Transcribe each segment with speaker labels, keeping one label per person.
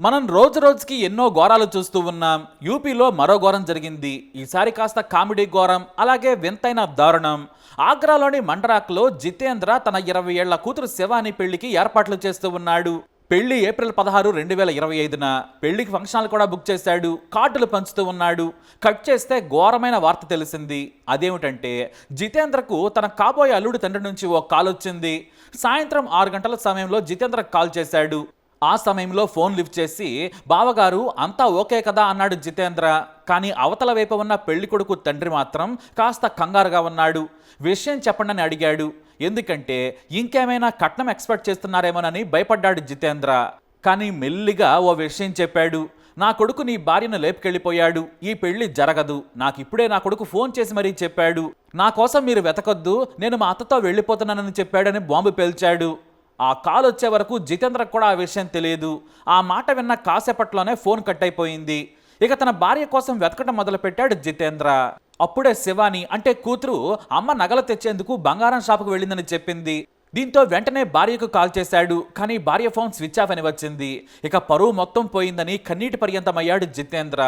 Speaker 1: మనం రోజు రోజుకి ఎన్నో ఘోరాలు చూస్తూ ఉన్నాం. యూపీలో మరో ఘోరం జరిగింది. ఈసారి కాస్త కామెడీ ఘోరం అలాగే వింతైన దారుణం. ఆగ్రాలోని మండరాక్లో జితేంద్ర తన ఇరవై ఏళ్ళ కూతురు శివాని పెళ్ళికి ఏర్పాట్లు చేస్తూ ఉన్నాడు. పెళ్ళి ఏప్రిల్ పదహారు రెండు వేల ఇరవై ఐదున పెళ్ళికి ఫంక్షన్లు కూడా బుక్ చేశాడు. కార్డులు పంచుతూ ఉన్నాడు. కట్ చేస్తే ఘోరమైన వార్త తెలిసింది. అదేమిటంటే జితేంద్రకు తన కాబోయే అల్లుడి తండ్రి నుంచి ఓ కాల్ వచ్చింది సాయంత్రం ఆరు గంటల సమయంలో జితేంద్ర కాల్ చేశాడు. ఆ సమయంలో ఫోన్ లిఫ్ట్ చేసి బావగారు అంతా ఓకే కదా అన్నాడు జితేంద్ర. కానీ అవతల వైపు ఉన్న పెళ్ళి కొడుకు తండ్రి మాత్రం కాస్త కంగారుగా ఉన్నాడు. విషయం చెప్పండి అని అడిగాడు. ఎందుకంటే ఇంకేమైనా కట్నం ఎక్స్పెక్ట్ చేస్తున్నారేమోనని భయపడ్డాడు జితేంద్ర. కానీ మెల్లిగా ఓ విషయం చెప్పాడు. నా కొడుకు నీ భార్యను లేపుకెళ్ళిపోయాడు. ఈ పెళ్ళి జరగదు. నాకు ఇప్పుడే నా కొడుకు ఫోన్ చేసి మరీ చెప్పాడు. నా కోసం మీరు వెతకొద్దు. నేను మా అత్తతో వెళ్ళిపోతున్నానని చెప్పాడని బాంబు పేల్చాడు. ఆ కాల్ వచ్చే వరకు జితేంద్రకు కూడా ఆ విషయం తెలియదు. ఆ మాట విన్న కాసేపట్లోనే ఫోన్ కట్ అయిపోయింది. ఇక తన భార్య కోసం వెతకటం మొదలుపెట్టాడు జితేంద్ర. అప్పుడే శివాని అంటే కూతురు అమ్మ నగలు తెచ్చేందుకు బంగారం షాపుకు వెళ్ళిందని చెప్పింది. దీంతో వెంటనే భార్యకు కాల్ చేశాడు కానీ భార్య ఫోన్ స్విచ్ ఆఫ్ అని వచ్చింది. ఇక పరువు మొత్తం పోయిందని కన్నీటి పర్యంతమయ్యాడు జితేంద్ర.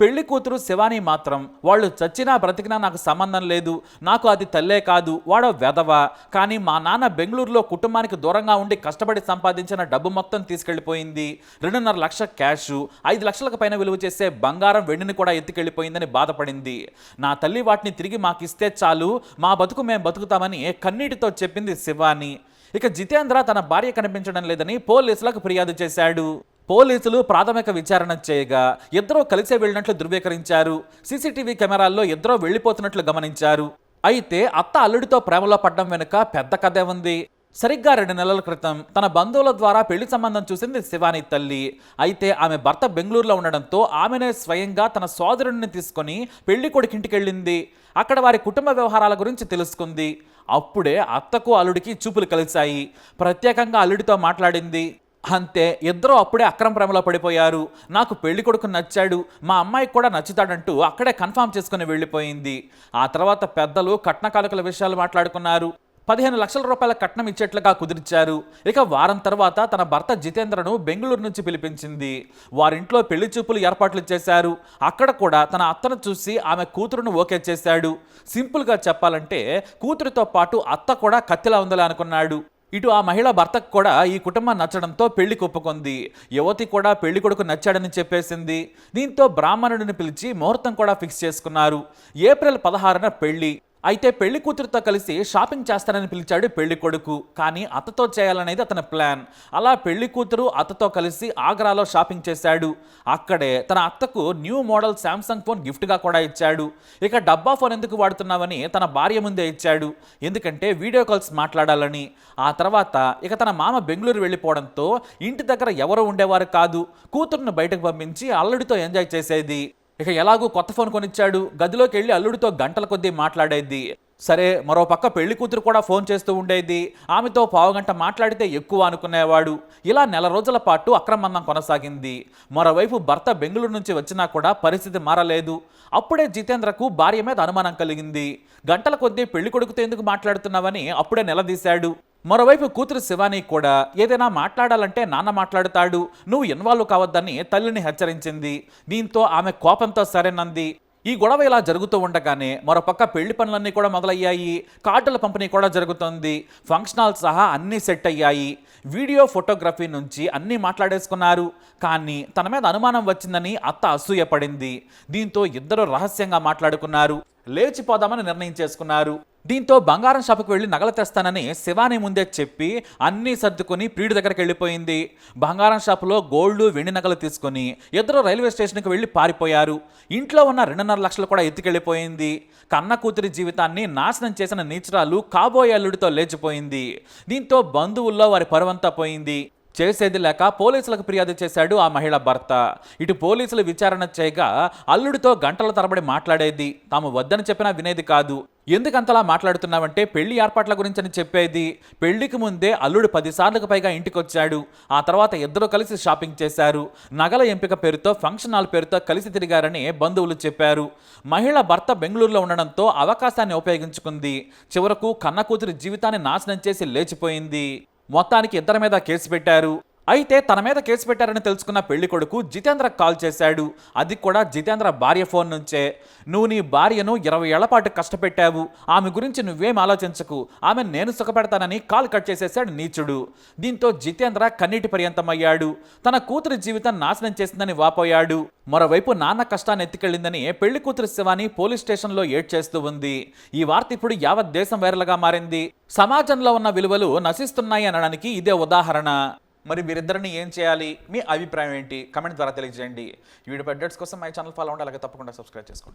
Speaker 1: పెళ్ళి కూతురు శివాని మాత్రం వాళ్ళు చచ్చినా బ్రతికినా నాకు సంబంధం లేదు నాకు అది తల్లే కాదు వాడో వెధవ. కానీ మా నాన్న బెంగళూరులో కుటుంబానికి దూరంగా ఉండి కష్టపడి సంపాదించిన డబ్బు మొత్తం తీసుకెళ్ళిపోయింది రెండున్నర లక్ష క్యాష్ ఐదు లక్షలకు పైన విలువ చేసే బంగారం వెండిని కూడా ఎత్తుకెళ్ళిపోయిందని బాధపడింది. నా తల్లి వాటిని తిరిగి మాకు ఇస్తే చాలు మా బతుకు మేము బతుకుతామని కన్నీటితో చెప్పింది శివాని. ఇక జితేంద్ర తన భార్య కనిపించడం లేదని పోలీసులకు ఫిర్యాదు చేశాడు. పోలీసులు ప్రాథమిక విచారణ చేయగా ఇద్దరూ కలిసే వెళ్ళినట్లు ధృవీకరించారు. సీసీటీవీ కెమెరాల్లో ఇద్దరూ వెళ్ళిపోతున్నట్లు గమనించారు. అయితే అత్త అల్లుడితో ప్రేమలో పడ్డం వెనుక పెద్ద కథే ఉంది. సరిగ్గా రెండు నెలల క్రితం తన బంధువుల ద్వారా పెళ్ళి సంబంధం చూసింది శివాని తల్లి. అయితే ఆమె భర్త బెంగళూరులో ఉండడంతో ఆమెనే స్వయంగా తన సోదరుడిని తీసుకొని పెళ్ళి కొడుకింటికి వెళ్ళింది అక్కడ వారి కుటుంబ వ్యవహారాల గురించి తెలుసుకుంది. అప్పుడే అత్తకు అల్లుడికి చూపులు కలిశాయి. ప్రత్యేకంగా అల్లుడితో మాట్లాడింది అంతే ఇద్దరూ అప్పుడే అక్రమ ప్రేమలో పడిపోయారు. నాకు పెళ్ళి కొడుకు నచ్చాడు. మా అమ్మాయికి కూడా నచ్చుతాడంటూ అక్కడే కన్ఫామ్ చేసుకుని వెళ్ళిపోయింది. ఆ తర్వాత పెద్దలు కట్న కానుకల విషయాలు మాట్లాడుకున్నారు. పదిహేను లక్షల రూపాయల కట్నం ఇచ్చేట్లుగా కుదిర్చారు. ఇక వారం తర్వాత తన భర్త జితేంద్రను బెంగళూరు నుంచి పిలిపించింది. వారింట్లో పెళ్ళి చూపులు ఏర్పాట్లు చేశారు. అక్కడ కూడా తన అత్తను చూసి ఆమె కూతురును ఓకే చేశాడు. సింపుల్గా చెప్పాలంటే కూతురితో పాటు అత్త కూడా కత్తిలా ఉందలా అనుకున్నాడు. ఇటు ఆ మహిళ భర్తకు కూడా ఈ కుటుంబం నచ్చడంతో పెళ్ళి కొప్పుకుంది యువతి కూడా పెళ్ళి కొడుకు నచ్చాడని చెప్పేసింది. దీంతో బ్రాహ్మణుడిని పిలిచి ముహూర్తం కూడా ఫిక్స్ చేసుకున్నారు. ఏప్రిల్ పదహారున పెళ్ళి. అయితే పెళ్ళి కూతురుతో కలిసి షాపింగ్ చేస్తానని పిలిచాడు పెళ్ళి కొడుకు. కానీ అత్తతో చేయాలనేది అతని ప్లాన్. అలా పెళ్ళి కూతురు అత్తతో కలిసి ఆగ్రాలో షాపింగ్ చేశాడు. అక్కడే తన అత్తకు న్యూ మోడల్ శాంసంగ్ ఫోన్ గిఫ్ట్గా కూడా ఇచ్చాడు. ఇక డబ్బా ఫోన్ ఎందుకు వాడుతున్నావని తన భార్య ముందే ఇచ్చాడు. ఎందుకంటే వీడియో కాల్స్ మాట్లాడాలని. ఆ తర్వాత ఇక తన మామ బెంగళూరు వెళ్ళిపోవడంతో ఇంటి దగ్గర ఎవరు ఉండేవారు కాదు. కూతురును బయటకు పంపించి అల్లుడితో ఎంజాయ్ చేసేది. ఇక ఎలాగూ కొత్త ఫోన్ కొనిచ్చాడు. గదిలోకి వెళ్ళి అల్లుడితో గంటల కొద్దీ మాట్లాడేది సరే మరో పక్క పెళ్ళి కూతురు కూడా ఫోన్ చేస్తూ ఉండేది. ఆమెతో పావుగంట మాట్లాడితే ఎక్కువ అనుకునేవాడు. ఇలా నెల రోజుల పాటు అక్రమందం కొనసాగింది. మరోవైపు భర్త బెంగళూరు నుంచి వచ్చినా కూడా పరిస్థితి మారలేదు. అప్పుడే జితేంద్రకు భార్య మీద అనుమానం కలిగింది. గంటల కొద్దీ పెళ్ళి కొడుకుతో ఎందుకు మాట్లాడుతున్నావని అప్పుడే నిలదీశాడు. మరోవైపు కూతురు శివాని కూడా ఏదైనా మాట్లాడాలంటే నాన్న మాట్లాడుతాడు. నువ్వు ఇన్వాల్వ్ కావద్దని తల్లిని హెచ్చరించింది. దీంతో ఆమె కోపంతో సరేనంది. ఈ గొడవ ఇలా జరుగుతూ ఉండగానే మరోపక్క పెళ్ళి పనులన్నీ కూడా మొదలయ్యాయి. కార్డుల పంపిణీ కూడా జరుగుతుంది. ఫంక్షన్ హాల్ సహా అన్నీ సెట్ అయ్యాయి. వీడియో ఫోటోగ్రఫీ నుంచి అన్నీ మాట్లాడేసుకున్నారు. కానీ తన మీద అనుమానం వచ్చిందని అత్త అసూయపడింది దీంతో ఇద్దరు రహస్యంగా మాట్లాడుకున్నారు. లేచిపోదామని నిర్ణయం చేసుకున్నారు. దీంతో బంగారం షాపుకు వెళ్ళి నగలు తెస్తానని శివాని ముందే చెప్పి అన్నీ సర్దుకొని ప్రియుడి దగ్గరికి వెళ్ళిపోయింది. బంగారం షాపులో గోల్డ్ వెండి నగలు తీసుకొని ఇద్దరు రైల్వే స్టేషన్కి వెళ్ళి పారిపోయారు. ఇంట్లో ఉన్న రెండున్నర లక్షలు కూడా ఎత్తుకెళ్ళిపోయింది. కన్న కూతురి జీవితాన్ని నాశనం చేసిన నీచురాలు కాబోయే అల్లుడితో లేచిపోయింది. దీంతో బంధువుల్లో వారి పరువంతా పోయింది. చేసేది లేక పోలీసులకు ఫిర్యాదు చేశాడు ఆ మహిళ భర్త. ఇటు పోలీసులు విచారణ చేయగా అల్లుడితో గంటల తరబడి మాట్లాడేది. తాము వద్దని చెప్పినా వినేది కాదు. ఎందుకంతలా మాట్లాడుతున్నావంటే పెళ్ళి ఏర్పాట్ల గురించి అని చెప్పేది. పెళ్ళికి ముందే అల్లుడు పదిసార్లకు పైగా ఇంటికొచ్చాడు. ఆ తర్వాత ఇద్దరు కలిసి షాపింగ్ చేశారు. నగల ఎంపిక పేరుతో ఫంక్షన్ హాల్ పేరుతో కలిసి తిరిగారని బంధువులు చెప్పారు. మహిళ భర్త బెంగళూరులో ఉండడంతో అవకాశాన్ని ఉపయోగించుకుంది. చివరకు కన్న కూతురి జీవితాన్ని నాశనం చేసి లేచిపోయింది. మొత్తానికి ఇద్దరి మీద కేసు పెట్టారు. అయితే తన మీద కేసు పెట్టారని తెలుసుకున్న పెళ్ళి కొడుకు జితేంద్ర కాల్ చేశాడు. అది కూడా జితేంద్ర భార్య ఫోన్ నుంచే. నువ్వు నీ భార్యను ఇరవై ఏళ్ళ పాటు కష్టపెట్టావు. ఆమె గురించి నువ్వేం ఆలోచించకు. ఆమె నేను సుఖపెడతానని కాల్ కట్ చేసేశాడు నీచుడు. దీంతో జితేంద్ర కన్నీటి పర్యంతమయ్యాడు. తన కూతురి జీవితం నాశనం చేసిందని వాపోయాడు. మరోవైపు నాన్న కష్టాన్ని ఎత్తుకెళ్ళిందని పెళ్ళి కూతురు శివాని పోలీస్ స్టేషన్లో ఏడ్చేస్తూ ఉంది. ఈ వార్త ఇప్పుడు యావత్ దేశం వైరల్గా మారింది. సమాజంలో ఉన్న విలువలు నశిస్తున్నాయి అనడానికి ఇదే ఉదాహరణ. మరి మీరిద్దరిని ఏం చేయాలి? మీ అభిప్రాయం ఏంటి? కమెంట్ ద్వారా తెలియజేయండి. ఈ వీడియో అప్డేట్స్ కోసం మై ఛానల్ ఫాలో అవ్వండి అలాగే తప్పకుండా సబ్స్క్రైబ్ చేసుకోండి.